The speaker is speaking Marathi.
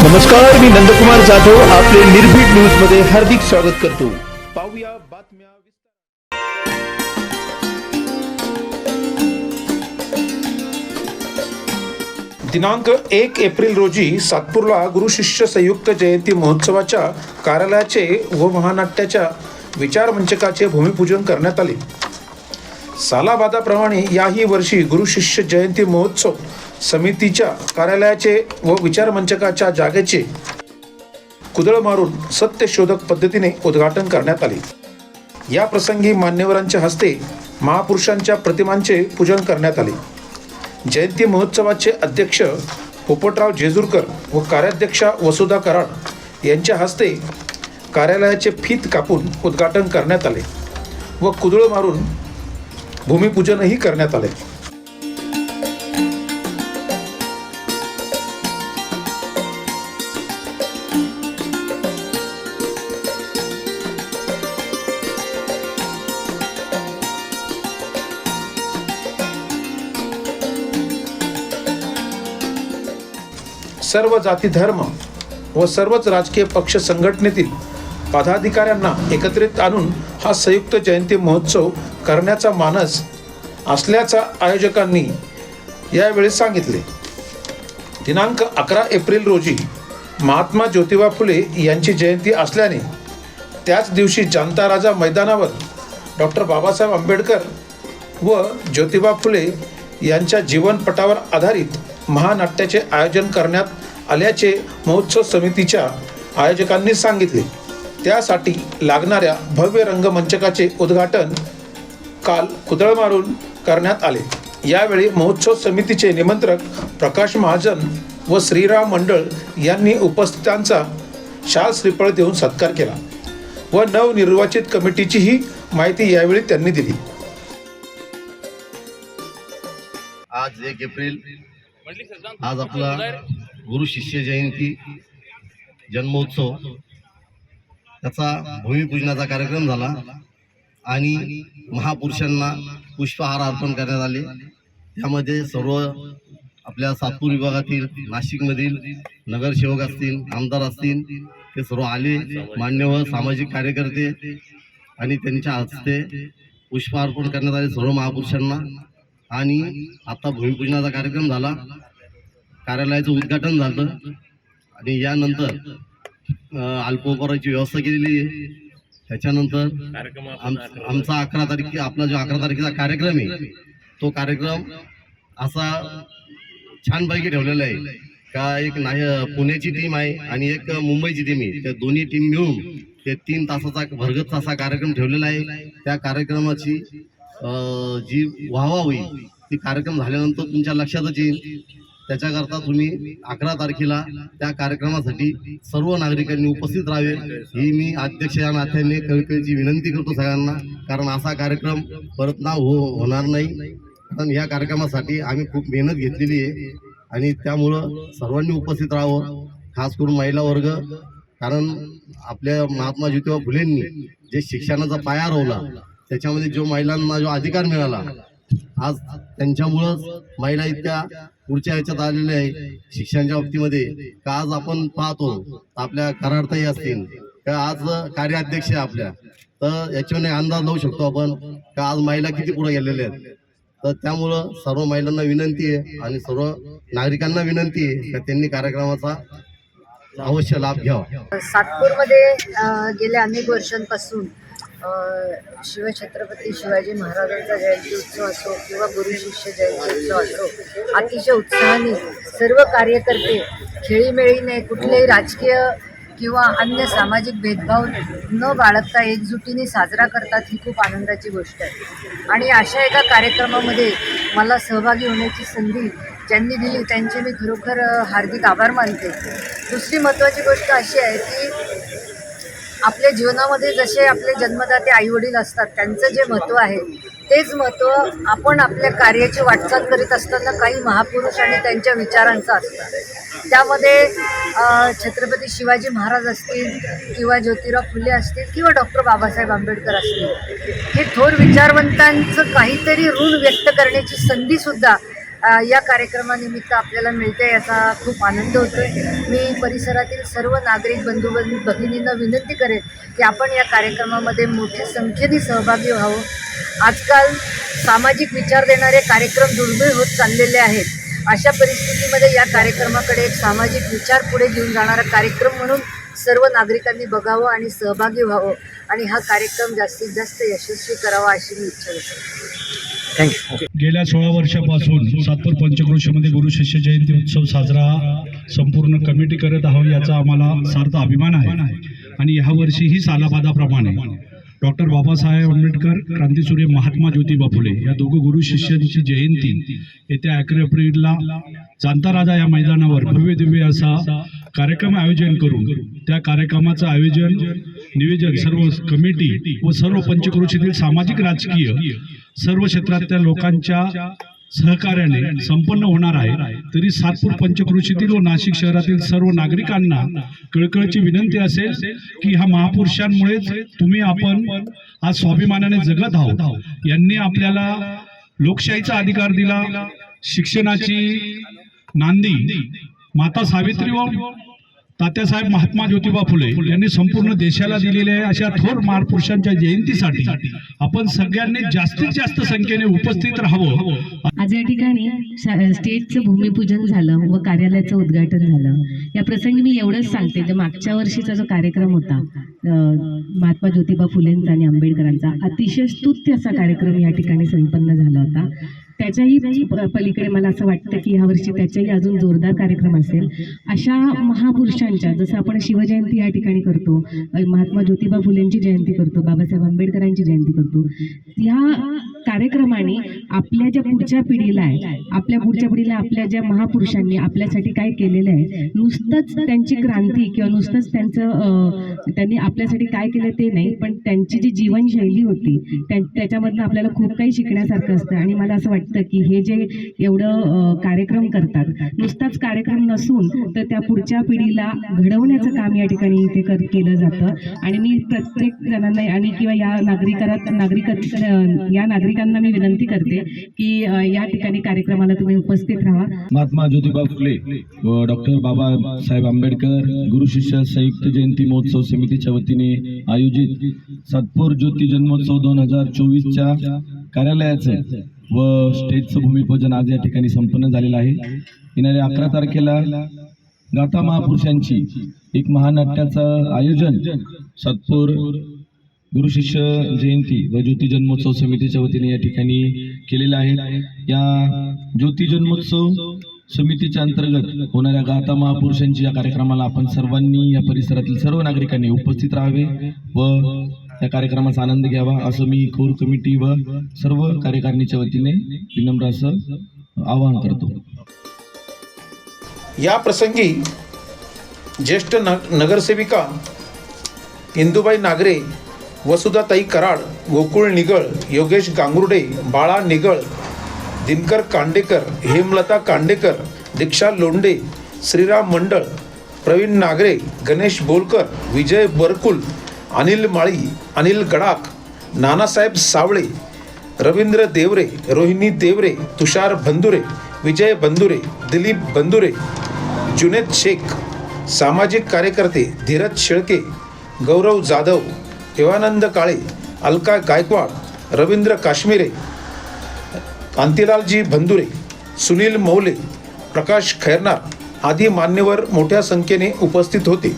नमस्कार मी नंदकुमार जाधव आपले निर्भीड न्यूजमध्ये हार्दिक स्वागत करतो. पाहूया बातम्या दिनांक एक एप्रिल रोजी सातपूरला गुरु शिष्य संयुक्त जयंती महोत्सवाच्या कार्यालयाचे व महानाट्याच्या विचार मंचकाचे भूमिपूजन करण्यात आले. सालाबादाप्रमाणे याही वर्षी गुरु शिष्य जयंती महोत्सव समितीच्या कार्यालयाचे व विचार मंचकाच्या जागेचे कुदळ मारून सत्यशोधक पद्धतीने उद्घाटन करण्यात आले. या प्रसंगी मान्यवरांच्या हस्ते महापुरुषांच्या प्रतिमांचे पूजन करण्यात आले. जयंती महोत्सवाचे अध्यक्ष पोपटराव जेजूरकर व कार्याध्यक्षा वसुधा कराड यांच्या हस्ते कार्यालयाचे फीत कापून उद्घाटन करण्यात आले व कुदळ मारून भूमिपूजनही करण्यात आले सर्व जाती धर्म व सर्वच राजकीय पक्ष संघटनेतील पदाधिकाऱ्यांना एकत्रित आणून हा संयुक्त जयंती महोत्सव करण्याचा मानस असल्याचा आयोजकांनी यावेळी सांगितले. दिनांक अकरा एप्रिल रोजी महात्मा ज्योतिबा फुले यांची जयंती असल्याने त्याच दिवशी जनता राजा मैदानावर डॉक्टर बाबासाहेब आंबेडकर व ज्योतिबा फुले यांच्या जीवनपटावर आधारित महानाट्याचे आयोजन करण्यात आल्याचे महोत्सव समितीच्या आयोजकांनी सांगितले. त्यासाठी लागणाऱ्या भव्य रंगमंचकाचे उद्घाटन काल कुदळ मारून करण्यात आले. यावेळी महोत्सव समितीचे निमंत्रक प्रकाश महाजन व श्रीराम मंडळ यांनी उपस्थितांचा शाल श्रीफळ देऊन सत्कार केला व नवनिर्वाचित कमिटीचीही माहिती यावेळी त्यांनी दिली. आज एक एप्रिल आज आपला गुरु शिष्य जयंती जन्मोत्सव. त्याचा भूमिपूजनाचा कार्यक्रम झाला आणि महापुरुषांना पुष्पहार अर्पण करण्यात आले. त्यामध्ये सर्व आपल्या सातपूर विभागातील नाशिकमधील नगरसेवक असतील आमदार असतील ते सर्व आले. मान्यवर सामाजिक कार्यकर्ते आणि त्यांच्या हस्ते पुष्पार्पण करण्यात आले सर्व महापुरुषांना. आणि आता भूमिपूजनाचा कार्यक्रम झाला. कार्यालयाचं उद्घाटन झालं. आणि यानंतर अल्पोपहाराची व्यवस्था केलेली आहे. त्याच्यानंतर आम आमचा अकरा तारीख आपला जो अकरा तारखेचा कार्यक्रम आहे तो कार्यक्रम असा छानपैकी ठेवलेला आहे. का एक नाय पुण्याची टीम आहे आणि एक मुंबईची टीम आहे. त्या दोन्ही टीम मिळून ते तीन तासाचा भरगत असा कार्यक्रम ठेवलेला आहे. त्या कार्यक्रमाची जी वाहवा होईल ती कार्यक्रम झाल्यानंतर तुमच्या लक्षातच येईल. त्याच्याकरता तुम्ही अकरा तारखेला त्या कार्यक्रमासाठी सर्व नागरिकांनी उपस्थित राहावे. ही मी अध्यक्ष या नात्याने कळकळीची विनंती करतो सगळ्यांना. कारण असा कार्यक्रम परत ना हो होणार नाही. कारण या कार्यक्रमासाठी आम्ही खूप मेहनत घेतलेली आहे. आणि त्यामुळं सर्वांनी उपस्थित राहावं खास करून महिला वर्ग. कारण आपल्या महात्मा ज्योतिबा फुलेंनी जे शिक्षणाचा पाया रोवला त्याच्यामध्ये जो महिलांना जो अधिकार मिळाला आज त्यांच्यामुळंच महिला इतक्या पुढच्या ह्याच्यात आलेले आहे शिक्षणाच्या बाबतीमध्ये का आज आपण पाहतो आपल्या करारताही असतील का आज कार्याध्यक्ष आहे आपल्या तर याच्याने अंदाज लावू शकतो आपण का आज महिला किती पुढे गेलेल्या आहेत. तर त्यामुळं सर्व महिलांना विनंती आहे आणि सर्व नागरिकांना विनंती आहे का त्यांनी कार्यक्रमाचा अवश्य लाभ घ्यावा. सातपूरमध्ये गेल्या अनेक वर्षांपासून शिवछत्रपती शिवाजी महाराजांचा जयंती उत्सव असो किंवा गुरु शिष्य जयंती उत्सव असो अतिशय उत्साहाने सर्व कार्यकर्ते खेळीमेळीने कुठलेही राजकीय किंवा अन्य सामाजिक भेदभाव न बाळगता एकजुटीने साजरा करतात ही खूप आनंदाची गोष्ट आहे. आणि अशा एका कार्यक्रमामध्ये मला सहभागी होण्याची संधी ज्यांनी दिली त्यांचे मी खरोखर हार्दिक आभार मानते. दुसरी महत्त्वाची गोष्ट अशी आहे की आपल्या जीवनामध्ये जसे आपले जन्मदाते आईवडील असतात त्यांचं जे महत्त्व आहे तेच महत्त्व आपण आपल्या कार्याची वाटचाल करीत असताना काही महापुरुष आणि त्यांच्या विचारांचं असतं. त्यामध्ये छत्रपती शिवाजी महाराज असतील किंवा ज्योतिराव फुले असतील किंवा डॉक्टर बाबासाहेब आंबेडकर असतील हे थोर विचारवंतांचं काहीतरी ऋण व्यक्त करण्याची संधीसुद्धा या कार्यक्रमानिमित्त आपल्याला मिळते याचा खूप आनंद होतोय. मी परिसरातील सर्व नागरिक बंधू बंधू भगिनींना विनंती करेन की आपण या कार्यक्रमामध्ये मोठ्या संख्येने सहभागी व्हावं. आजकाल सामाजिक विचार देणारे कार्यक्रम दुर्मिळ होत चाललेले आहेत. अशा परिस्थितीमध्ये या कार्यक्रमाकडे एक सामाजिक विचार पुढे घेऊन जाणारा कार्यक्रम म्हणून सर्व नागरिकांनी बघावं आणि सहभागी व्हावं. आणि हा कार्यक्रम जास्तीत जास्त यशस्वी करावा अशी मी इच्छा व्यक्त गेल्या सोळा वर्षापासून सातपूर पंचक्रोशीमध्ये गुरु शिष्य जयंती उत्सव साजरा संपूर्ण कमिटी करत आहोत याचा आम्हाला सार्थ अभिमान आहे. आणि ह्या वर्षीही सालाबादाप्रमाणे डॉक्टर बाबासाहेब आंबेडकर क्रांतीसूर्य महात्मा ज्योतिबा फुले या दोघं गुरु शिष्यांची जयंती. येत्या अकरा एप्रिलला जाणता राजा या मैदानावर भव्य दिव्य असा कार्यक्रम आयोजन करून त्या कार्यक्रमाचं आयोजन नियोजन सर्व कमिटी व सर्व पंचक्रोशीतील सामाजिक राजकीय सर्व क्षेत्रातल्या लोकांच्या सहकार्याने संपन्न होणार आहे. तरी सातपूर पंचक्रोशीतील व नाशिक शहरातील सर्व नागरिकांना कळकळची विनंती असेल की ह्या महापुरुषांमुळेच तुम्ही आपण आज स्वाभिमानाने जगत आहोत. यांनी आपल्याला लोकशाहीचा अधिकार दिला शिक्षणाची नांदी माता सावित्री व तात्यासाहेब महात्मा ज्योतिबा फुले यांनी संपूर्ण देशाला दिलेल्या अशा थोर महापुरुषांच्या जयंतीसाठी आपण सगळ्यांनी जास्तीत जास्त संख्येने उपस्थित राहावं. आज या ठिकाणी शा- स्टेजचं भूमिपूजन झालं व कार्यालयाचं उद्घाटन झालं. या प्रसंगी मी एवढंच सांगते जे मागच्या वर्षीचा जो कार्यक्रम होता महात्मा ज्योतिबा फुलेंचा आणि आंबेडकरांचा अतिशय स्तुत्य असा कार्यक्रम या ठिकाणी संपन्न झाला होता. त्याच्याही पलीकडे मला असं वाटतं की यावर्षी त्याच्याही अजून जोरदार कार्यक्रम असेल. अशा महापुरुषांच्या जसं आपण शिवजयंती या ठिकाणी करतो महात्मा ज्योतिबा फुलेंची जयंती करतो बाबासाहेब आंबेडकरांची जयंती करतो या कार्यक्रमाने आपल्या ज्या पुढच्या पिढीला आहे आपल्या पुढच्या पिढीला आपल्या ज्या महापुरुषांनी आपल्यासाठी काय केलेलं आहे नुसतंच त्यांची क्रांती किंवा नुसतंच त्यांचं त्यांनी आपल्यासाठी काय केलं ते नाही पण त्यांची जी जीवनशैली होती त्या त्याच्यामधनं आपल्याला खूप काही शिकण्यासारखं असतं. आणि मला असं वाटतं की हे जे एवढं कार्यक्रम करतात नुसताच कार्यक्रम नसून तर त्या पुढच्या पिढीला घडवण्याचं काम या ठिकाणी इथे कर केलं जातं. आणि मी प्रत्येक जणांना आणि किंवा या नागरिकात नागरिक या नागरिकांना मी विनंती करते की या ठिकाणी कार्यक्रमाला तुम्ही उपस्थित राहा. महात्मा ज्योतिबा फुले व डॉक्टर बाबासाहेब आंबेडकर गुरु शिष्य संयुक्त जयंती महोत्सव समितीच्या वतीने आयोजित सातपूर ज्योती जन्मोत्सव दोन हजार चोवीसच्या कार्यालयाचं व स्टेजचं भूमिपूजन आज या ठिकाणी संपन्न झालेलं आहे. येणाऱ्या अकरा तारखेला गाथा महापुरुषांची एक महानाट्याचं आयोजन सातपूर गुरु शिष्य जयंती व ज्योती जन्मोत्सव समितीच्या वतीने या ठिकाणी केलेलं आहे. या ज्योती जन्मोत्सव समितीच्या अंतर्गत होणाऱ्या गाथा महापुरुषांची या कार्यक्रमाला आपण सर्वांनी या परिसरातील सर्व नागरिकांनी उपस्थित राहावे व या कार्यक्रमाचा आनंद घ्यावा असं मी कोर कमिटी व सर्व कार्यकारिणीच्या वतीने विनम्र असं आवाहन करतो. या प्रसंगी ज्येष्ठ न नगरसेविका इंदुबाई नागरे वसुधाताई कराड गोकुळ निगळ योगेश गांगुर्डे बाळा निगळ दिनकर कांडेकर हेमलता कांडेकर दीक्षा लोंडे श्रीराम मंडळ प्रवीण नागरे गणेश बोलकर विजय बरकुल अनिल माळी अनिल गडाख नानासाहेब सावळे रवींद्र देवरे रोहिणी देवरे तुषार बंधुरे विजय बंधुरे दिलीप बंधुरे जुनेद शेख सामाजिक कार्यकर्ते धीरज शेळके गौरव जाधव देवानंद काळे अलका गायकवाड रवींद्र काश्मीरे कांतीलालजी बंधुरे सुनील मौले प्रकाश खैरनार आदी मान्यवर मोठ्या संख्येने उपस्थित होते.